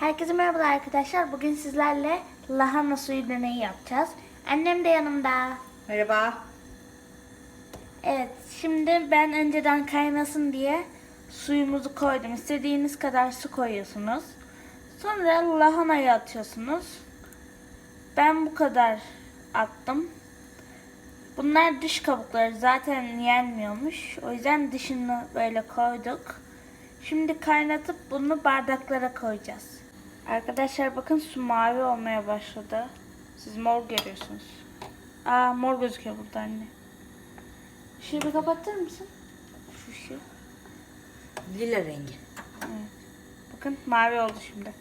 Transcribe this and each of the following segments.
Herkese merhaba arkadaşlar. Bugün sizlerle lahana suyu deneyi yapacağız. Annem de yanımda. Merhaba. Evet, şimdi ben önceden kaynasın diye suyumuzu koydum. İstediğiniz kadar su koyuyorsunuz. Sonra lahanayı atıyorsunuz. Ben bu kadar attım. Bunlar dış kabukları zaten yenmiyormuş. O yüzden dışını böyle koyduk. Şimdi kaynatıp bunu bardaklara koyacağız. Arkadaşlar bakın su mavi olmaya başladı. Siz mor görüyorsunuz. Aa mor gözüküyor burada anne. Işığı bir kapatır mısın? Şu ışığı. Lila rengi. Evet. Bakın mavi oldu şimdi.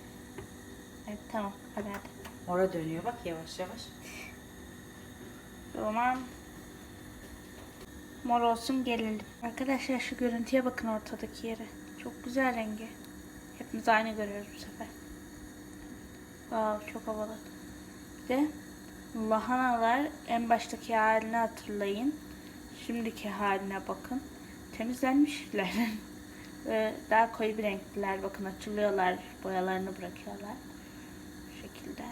Evet tamam hadi hadi. Mora dönüyor bak yavaş yavaş. O zaman mor olsun gelelim. Arkadaşlar şu görüntüye bakın ortadaki yere. Çok güzel rengi. Hepimiz aynı görüyoruz bu sefer. Wow çok havalı. Bir de lahanalar en baştaki halini hatırlayın. Şimdiki haline bakın. Temizlenmişler. Ve daha koyu bir renkliler. Bakın açılıyorlar. Boyalarını bırakıyorlar. Bu şekilde.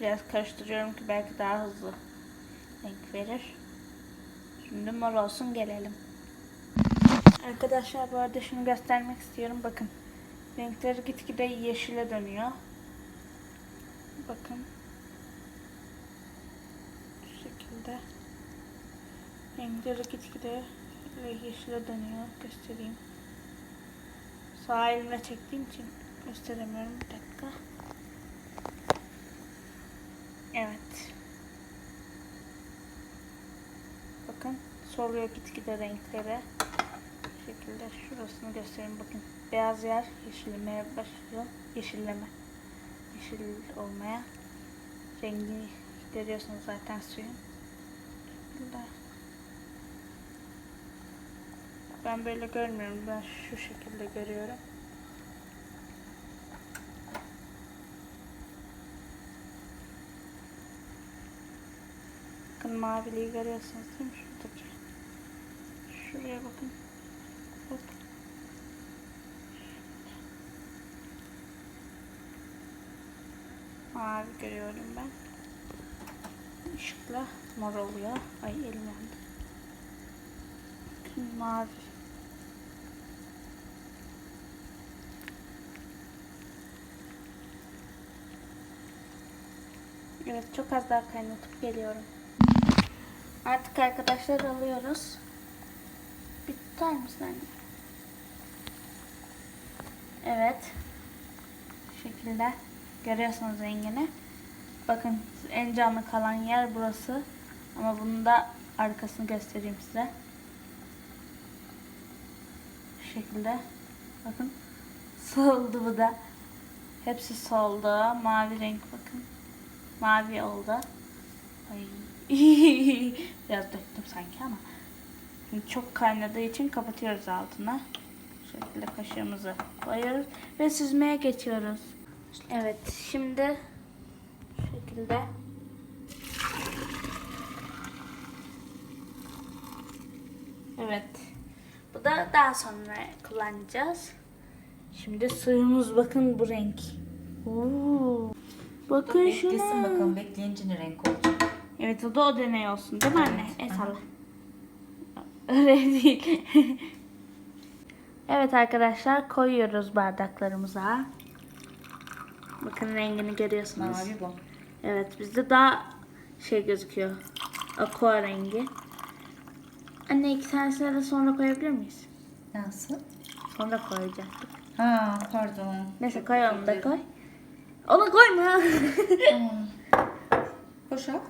Biraz karıştırıyorum ki belki daha hızlı renk verir. Şimdi mor olsun gelelim. Arkadaşlar bu arada şunu göstermek istiyorum. Bakın renkleri gitgide yeşile dönüyor. Bakın. Şu şekilde. Renkleri gitgide yeşile dönüyor. Göstereyim. Sağ elimle çektiğim için gösteremiyorum. Bir dakika. Evet. Bakın soluyor gitgide renkleri. Şekilde şurasını göstereyim bakın. Beyaz yer yeşillemeye başlıyor. Yeşilleme. Yeşil olmaya. Rengi görüyorsunuz zaten suyun. Şekilde. Ben böyle görmüyorum. Ben şu şekilde görüyorum. Bakın maviliği görüyorsunuz değil mi? Şuradaki. Şuraya bakın. Mavi görüyorum ben. Işıkla mor oluyor. Ay elim yandı. Mavi. Evet çok az daha kaynatıp geliyorum. Artık arkadaşlar alıyoruz. Bir tutar mısın anne? Evet. Bu şekilde. Görüyorsunuz rengini. Bakın en canlı kalan yer burası. Ama bunun da arkasını göstereyim size. Bu şekilde. Bakın. Soldu bu da. Hepsi soldu. Mavi renk bakın. Mavi oldu. Ay. Biraz döktüm sanki ama. Çok kaynadığı için kapatıyoruz altına. Şekilde kaşığımızı koyuyoruz ve süzmeye geçiyoruz. Evet şimdi şu şekilde Evet. Bu da daha sonra kullanacağız. Şimdi suyumuz bakın bu renk. Oo. Bakın Beklesin şuna. bakalım bekleyince ne renk olacak. Evet o da o deney olsun değil mi anne? El salla. Öyle değil. evet arkadaşlar koyuyoruz bardaklarımıza. Bakın rengini görüyorsunuz. Mavi bu. Evet bizde daha şey gözüküyor. Aqua rengi. Anne iki tanesini de sonra koyabilir miyiz? Nasıl? Sonra koyacaktık. Ha pardon. Neyse koy onu da koy. Onu koyma. Tamam. Boşalt.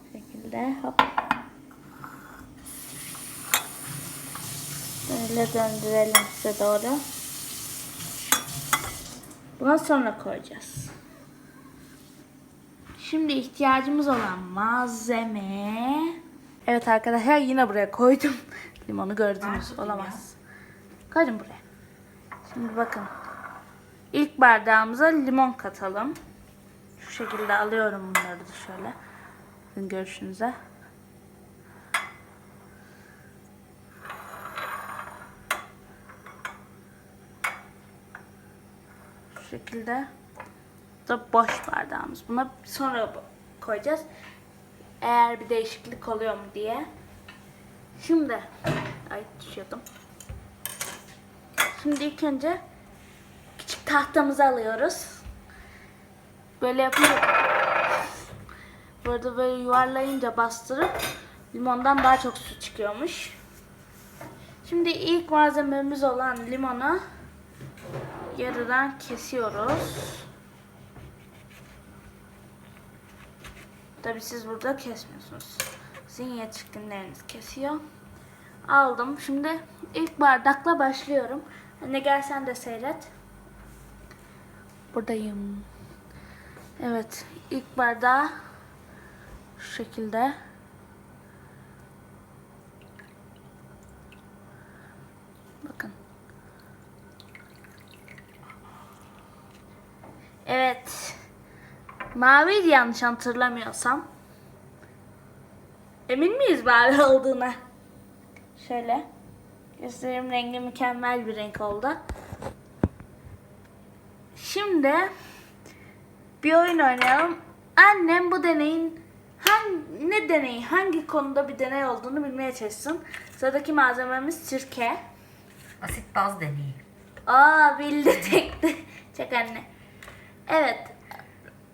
Bu şekilde hop. Böyle döndürelim size doğru. Buna sonra koyacağız. Şimdi ihtiyacımız olan malzeme. Evet arkadaşlar yine buraya koydum. Limonu gördünüz. Ben Olamaz. Koydum buraya. Şimdi bakın. İlk bardağımıza limon katalım. Şu şekilde alıyorum bunları da şöyle. Görüşünüze. Şekilde. Bu da boş bardağımız. Buna sonra koyacağız. Eğer bir değişiklik oluyor mu diye. Şimdi ay düşüyordum. Şimdi ilk önce küçük tahtamızı alıyoruz. Böyle yapınca burada böyle yuvarlayınca bastırıp limondan daha çok su çıkıyormuş. Şimdi ilk malzememiz olan limonu yarıdan kesiyoruz. Tabi siz burada kesmiyorsunuz. Sizin yetişkinleriniz kesiyor. Aldım. Şimdi ilk bardakla başlıyorum. Anne gel sen de seyret. Buradayım. Evet. ilk bardağı şu şekilde. Bakın. Evet. Maviydi yanlış hatırlamıyorsam. Emin miyiz mavi olduğuna? Şöyle. Göstereyim rengi mükemmel bir renk oldu. Şimdi bir oyun oynayalım. Annem bu deneyin hangi, ne deneyi, hangi konuda bir deney olduğunu bilmeye çalışsın. Sıradaki malzememiz sirke. Asit baz deneyi. Aa bildi tekti. Çek anne. Evet.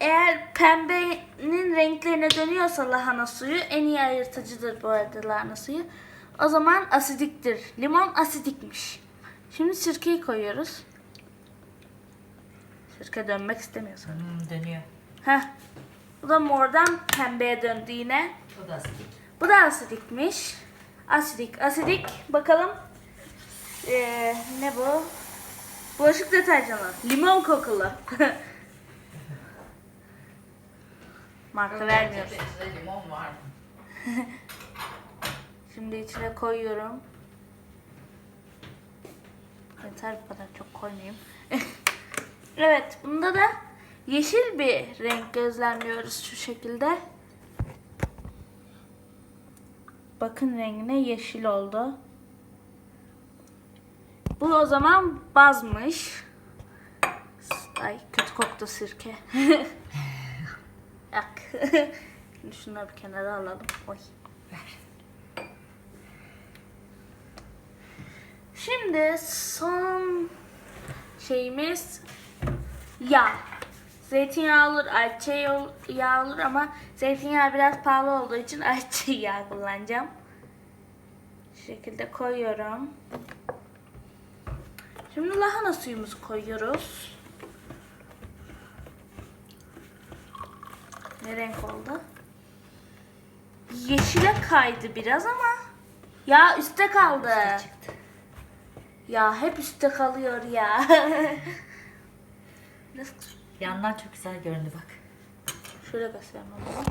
Eğer pembenin renklerine dönüyorsa lahana suyu en iyi ayırtıcıdır bu arada lahana suyu. O zaman asidiktir. Limon asidikmiş. Şimdi sirkeyi koyuyoruz. Sirke dönmek istemiyorsun. Hmm, dönüyor. Heh. Bu da mordan pembeye döndü yine. Bu da asitik. Bu da asidikmiş. Asidik, asidik. Bakalım. Ee, ne bu? Bulaşık deterjanı. Limon kokulu. Marka vermiyoruz. İçinde limon var mı? Şimdi içine koyuyorum. Yeter bu kadar çok koymayayım. evet bunda da yeşil bir renk gözlemliyoruz şu şekilde. Bakın rengine yeşil oldu. Bu o zaman bazmış. Ay kötü koktu sirke. Şimdi şunları bir kenara alalım. Oy. Ver. Şimdi son şeyimiz yağ. Zeytinyağı olur, ayçiçeği yağı olur ama zeytinyağı biraz pahalı olduğu için ayçiçeği yağı kullanacağım. Şu şekilde koyuyorum. Şimdi lahana suyumuzu koyuyoruz. Ne renk oldu? Yeşile kaydı biraz ama ya üstte kaldı. Ya hep üstte kalıyor ya. Nasıl? Yandan çok güzel göründü bak. Şöyle göstereyim onu.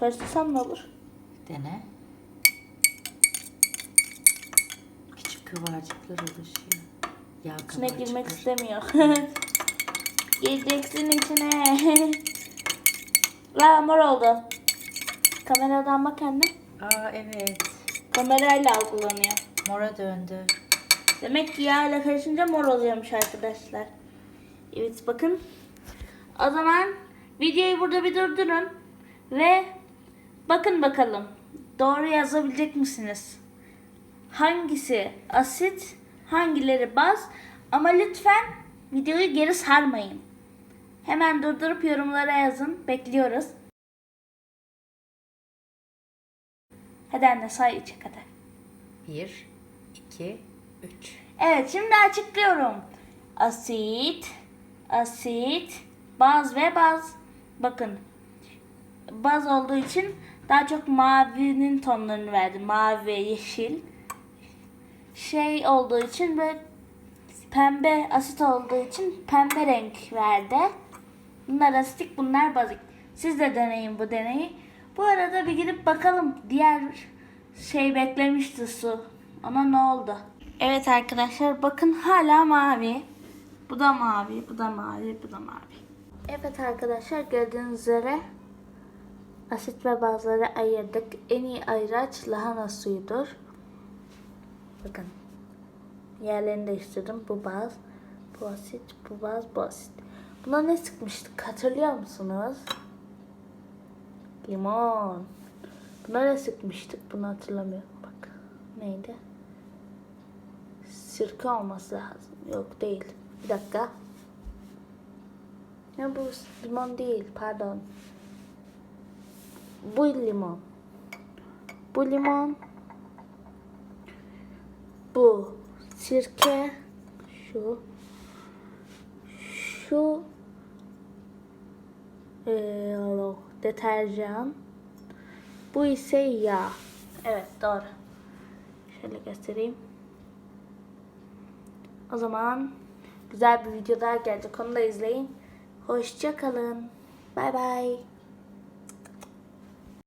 Karıştırsam ne olur? Dene. Kıvırcıklar oluşuyor. Yağ İçine girmek istemiyor. Gireceksin içine. La mor oldu. Kameradan bak anne. Aa evet. Kamerayla algılanıyor. Mora döndü. Demek ki yağ ile karışınca mor oluyormuş arkadaşlar. Evet bakın. O zaman videoyu burada bir durdurun. Ve bakın bakalım. Doğru yazabilecek misiniz? Hangisi asit, hangileri baz? Ama lütfen videoyu geri sarmayın. Hemen durdurup yorumlara yazın. Bekliyoruz. Hadi anne say içe kadar. Bir, iki, üç. Evet şimdi açıklıyorum. Asit, asit, baz ve baz. Bakın baz olduğu için daha çok mavinin tonlarını verdi. Mavi ve yeşil. Şey olduğu için böyle pembe asit olduğu için pembe renk verdi. Bunlar asitik bunlar bazik. Siz de deneyin bu deneyi. Bu arada bir gidip bakalım diğer şey beklemişti su. Ona ne oldu? Evet arkadaşlar bakın hala mavi. Bu da mavi, bu da mavi, bu da mavi. Evet arkadaşlar gördüğünüz üzere asit ve bazları ayırdık. En iyi ayıraç lahana suyudur. Bakın yerlerini değiştirdim. Bu baz, bu asit, bu baz, bu asit. Buna ne sıkmıştık hatırlıyor musunuz? Limon. Buna ne sıkmıştık bunu hatırlamıyorum. Bak neydi? Sirke olması lazım. Yok değil. Bir dakika. Ya bu limon değil pardon. Bu limon. Bu limon. Bu sirke. Şu. Şu. Ee, deterjan. Bu ise yağ. Evet doğru. Şöyle göstereyim. O zaman güzel bir video daha gelecek. Onu da izleyin. Hoşça kalın. Bay bay.